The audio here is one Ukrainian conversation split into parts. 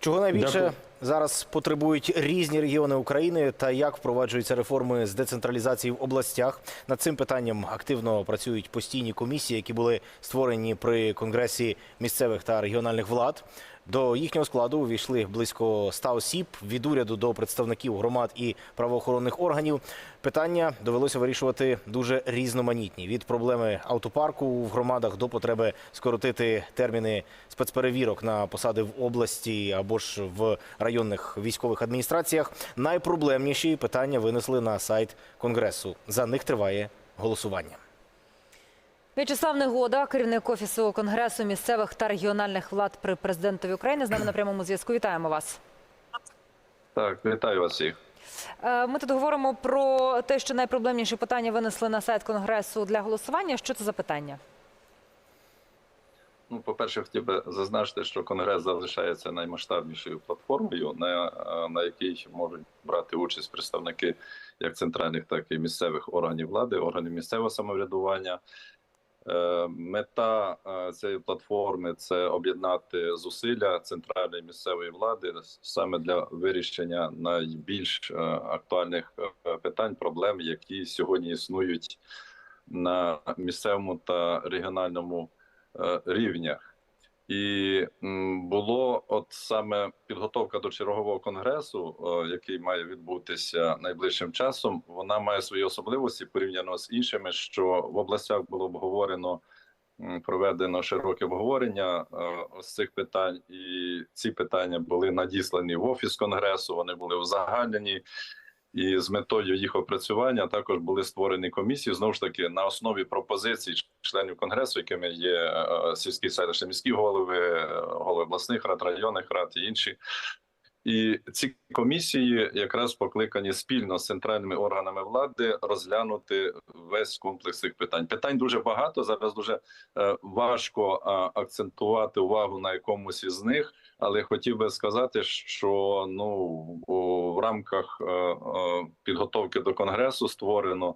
Чого найбільше Дякую. зараз потребують різні регіони України та як впроваджуються реформи з децентралізації в областях? Над цим питанням активно працюють постійні комісії, які були створені при конгресі місцевих та регіональних влад. До їхнього складу увійшли близько 100 осіб від уряду до представників громад і правоохоронних органів. Питання довелося вирішувати дуже різноманітні від проблеми автопарку в громадах до потреби скоротити терміни спецперевірок на посади в області або ж в районних військових адміністраціях. Найпроблемніші питання винесли на сайт конгресу. За них триває голосування. В'ячеслав Негода, керівник офісу конгресу місцевих та регіональних влад при президентові України. З нами на прямому зв'язку. Вітаємо вас. Так, вітаю вас всіх. Е, Ми тут говоримо про те, що найпроблемніші питання винесли на сайт конгресу для голосування. Що це за питання? Ну, по-перше, хотів би зазначити, що конгрес залишається наймасштабнішою платформою, на, на якій можуть брати участь представники як центральних, так і місцевих органів влади, органів місцевого самоврядування. Е, Мета е, цієї платформи це об'єднати зусилля центральної місцевої влади саме для вирішення найбільш е, актуальних питань, проблем, які сьогодні існують на місцевому та регіональному рівнях. І було от саме підготовка до чергового конгресу, який має відбутися найближчим часом. Вона має свої особливості порівняно з іншими, що в областях було обговорено. Проведено широке обговорення з цих питань, і ці питання були надіслані в офіс конгресу. Вони були узагальнені, і з метою їх опрацювання також були створені комісії знову ж таки на основі пропозицій членів конгресу, якими є е, сільські селищні міські голови, е, голови обласних рад, районних рад і інші. І ці комісії якраз покликані спільно з центральними органами влади розглянути весь комплекс цих питань. Питань дуже багато. Зараз дуже е, важко е, акцентувати увагу на якомусь із них. Але хотів би сказати, що ну в рамках е, підготовки до конгресу створено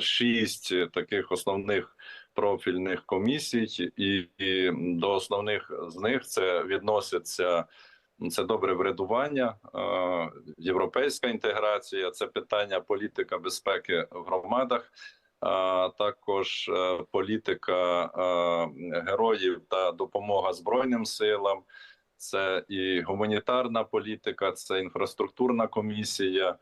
шість таких основних профільних комісій, і, і до основних з них це відноситься. Це добре врядування, е, європейська інтеграція, це питання політика безпеки в громадах, а також е, політика е, героїв та допомога Збройним силам, це і гуманітарна політика, це інфраструктурна комісія.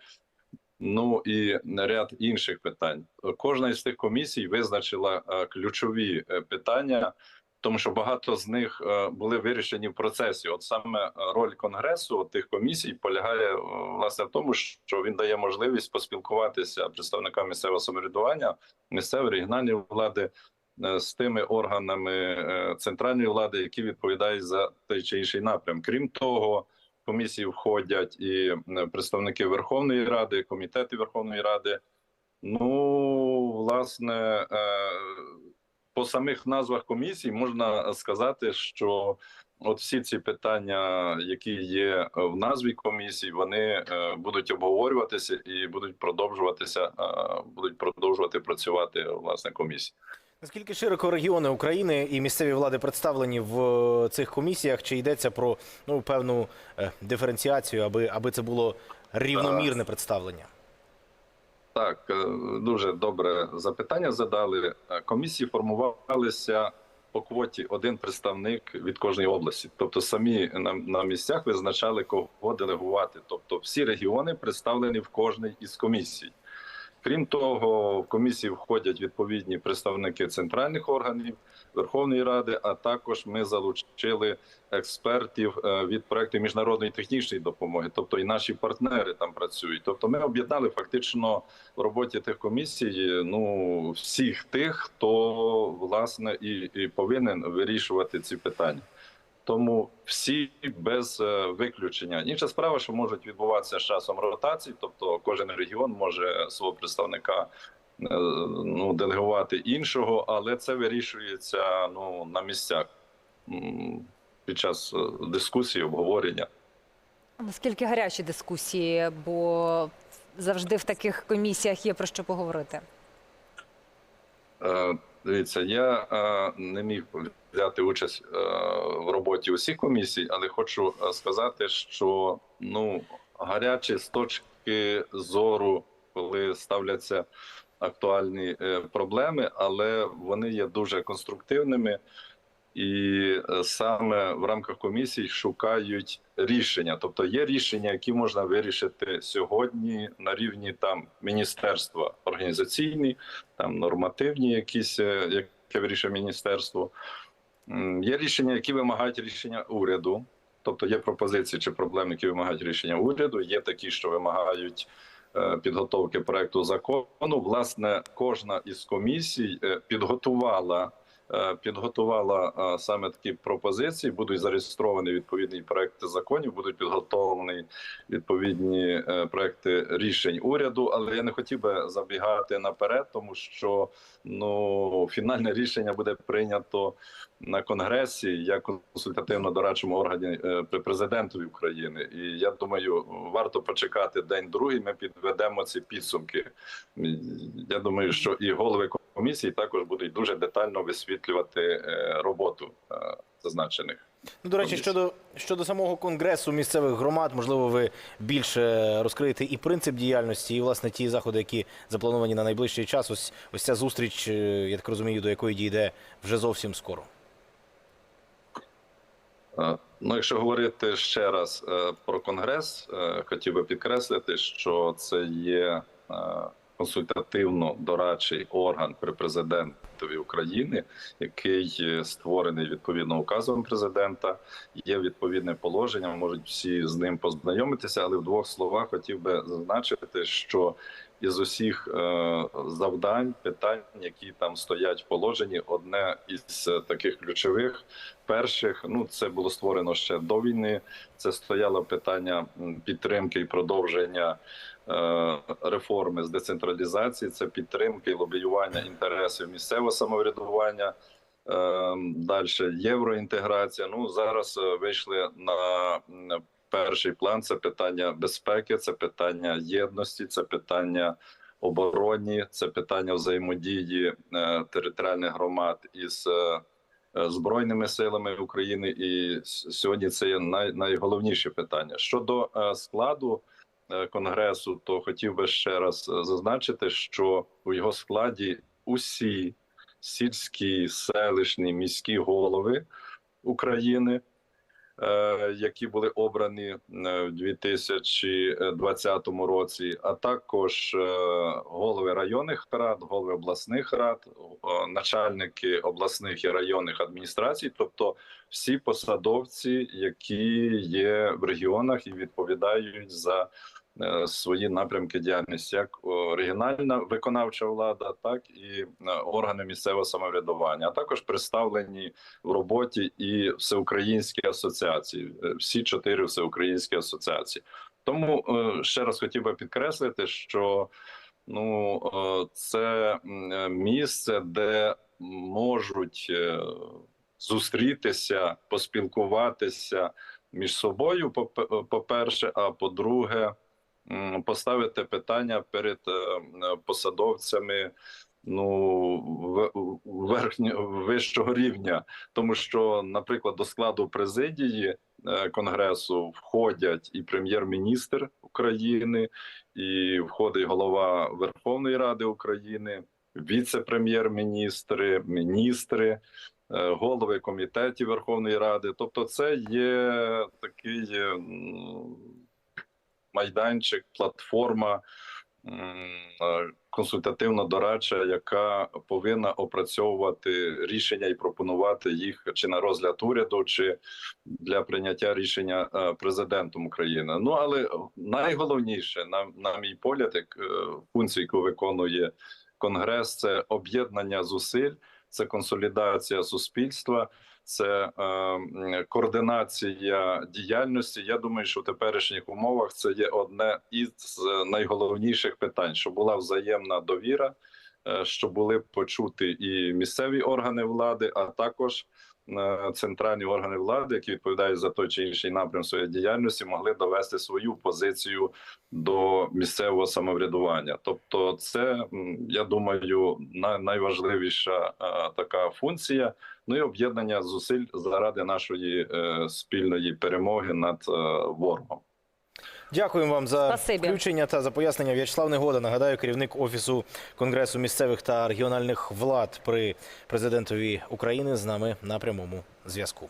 Ну і ряд інших питань. Кожна із цих комісій визначила ключові питання, тому що багато з них е, були вирішені в процесі. От саме е, роль конгресу тих комісій полягає е, власне в тому, що він дає можливість поспілкуватися представникам місцевого самоврядування, місцевої регіональної влади з тими органами центральної влади, які відповідають за той чи інший напрям. Крім того, в комісії входять і представники Верховної Ради, комітети Верховної Ради. Ну, власне, по самих назвах комісій можна сказати, що от всі ці питання, які є в назві комісій, вони е, будуть обговорюватися і будуть продовжуватися, е, будуть продовжувати працювати власне комісії. Наскільки широко регіони України і місцеві влади представлені в е, цих комісіях? Чи йдеться про ну певну е, диференціацію, аби аби це було рівномірне представлення? Так, е, дуже добре запитання задали. Е, Комісії формувалися по квоті один представник від кожної області. Тобто самі на, на місцях визначали, кого делегувати. Тобто всі регіони представлені в кожній із комісій. Крім того, в комісії входять відповідні представники центральних органів Верховної Ради, а також ми залучили експертів е, від проекту міжнародної технічної допомоги, тобто і наші партнери там працюють. Тобто, ми об'єднали фактично в роботі тих комісій ну всіх тих, хто власне і, і повинен вирішувати ці питання. Тому всі без е, виключення. Інша справа, що можуть відбуватися з часом ротації, тобто кожен регіон може свого представника е, ну, делегувати іншого, але це вирішується ну, на місцях під час е, дискусії, обговорення. Наскільки гарячі дискусії, бо завжди в таких комісіях є про що поговорити. Дивіться, я е, не міг взяти участь е, в роботі усіх комісій, але хочу е, сказати, що ну гарячі з точки зору, коли ставляться актуальні е, проблеми, але вони є дуже конструктивними. І е, саме в рамках комісій шукають рішення. Тобто є рішення, які можна вирішити сьогодні на рівні там міністерства організаційні, там нормативні, якісь е, яке вирішує міністерство. Є рішення, які вимагають рішення уряду. Тобто є пропозиції чи проблеми, які вимагають рішення уряду. Є такі, що вимагають е, підготовки проекту закону. Власне, кожна із комісій підготувала. Е, Підготувала саме такі пропозиції, будуть зареєстровані відповідні проекти законів, будуть підготовлені відповідні е, проекти рішень уряду. Але я не хотів би забігати наперед, тому що ну фінальне рішення буде прийнято на конгресі як консультативно-дорадчому органі е, при президентові України. І я думаю, варто почекати день другий. Ми підведемо ці підсумки. Я думаю, що і голови комісії також будуть дуже детально висвітлювати е, роботу е, зазначених. Ну, до речі, щодо щодо самого конгресу місцевих громад, можливо, ви більше розкриєте і принцип діяльності, і власне ті заходи, які заплановані на найближчий час. Ось ось ця зустріч, е, я так розумію, до якої дійде вже зовсім скоро. Ну, якщо говорити ще раз про конгрес, хотів би підкреслити, що це є консультативно-дорадчий орган при президентові України, який е, створений відповідно указом президента. Є відповідне положення, можуть всі з ним познайомитися. Але в двох словах хотів би зазначити, що із усіх е, завдань, питань, які там стоять в положенні, одне із е, таких ключових перших, ну це було створено ще до війни. Це стояло питання підтримки і продовження е, реформи з децентралізації. Це підтримки і лобіювання інтересів місцевого самоврядування. Далі євроінтеграція. Ну зараз вийшли на перший план. Це питання безпеки, це питання єдності, це питання обороні, це питання взаємодії е, територіальних громад із е, е, збройними силами України. І сьогодні це є най, найголовніше питання. Щодо складу конгресу, то хотів би ще раз зазначити, що у його складі усі сільські, селищні, міські голови України, які були обрані е, в 2020 році, а також е, голови районних рад, голови обласних рад, е, начальники обласних і районних адміністрацій, тобто всі посадовці, які є в регіонах і відповідають за е, свої напрямки діяльності, як регіональна виконавча влада, так і е, органи місцевого самоврядування, а також представлені в роботі і всеукраїнські асоціації, е, всі чотири всеукраїнські асоціації. Тому е, ще раз хотів би підкреслити, що ну е, це е, місце, де можуть е, зустрітися, поспілкуватися між собою. попе- По-перше, а по-друге, м, поставити питання перед е, посадовцями. Ну, верхнього вищого рівня, тому що, наприклад, до складу президії е, конгресу входять і прем'єр-міністр України, і входить голова Верховної Ради України, віце-прем'єр-міністри, міністри, е, голови комітетів Верховної Ради. Тобто, це є такий майданчик, платформа. е, Консультативно дорадча, яка повинна опрацьовувати рішення і пропонувати їх чи на розгляд уряду, чи для прийняття рішення е, президентом України. Ну але найголовніше, на, на мій погляд, як е, функцію, яку виконує Конгрес, це об'єднання зусиль, це консолідація суспільства, це е, координація діяльності. Я думаю, що в теперішніх умовах це є одне із найголовніших питань, щоб була взаємна довіра, е, щоб були почути і місцеві органи влади, а також центральні органи влади, які відповідають за той чи інший напрям своєї діяльності, могли довести свою позицію до місцевого самоврядування. Тобто, це я думаю, найважливіша така функція. Ну і об'єднання зусиль заради нашої е, спільної перемоги над е, ворогом. Дякуємо вам за Спасибі. включення та за пояснення. В'ячеслав Негода, нагадаю, керівник офісу Конгресу місцевих та регіональних влад при президентові України з нами на прямому зв'язку.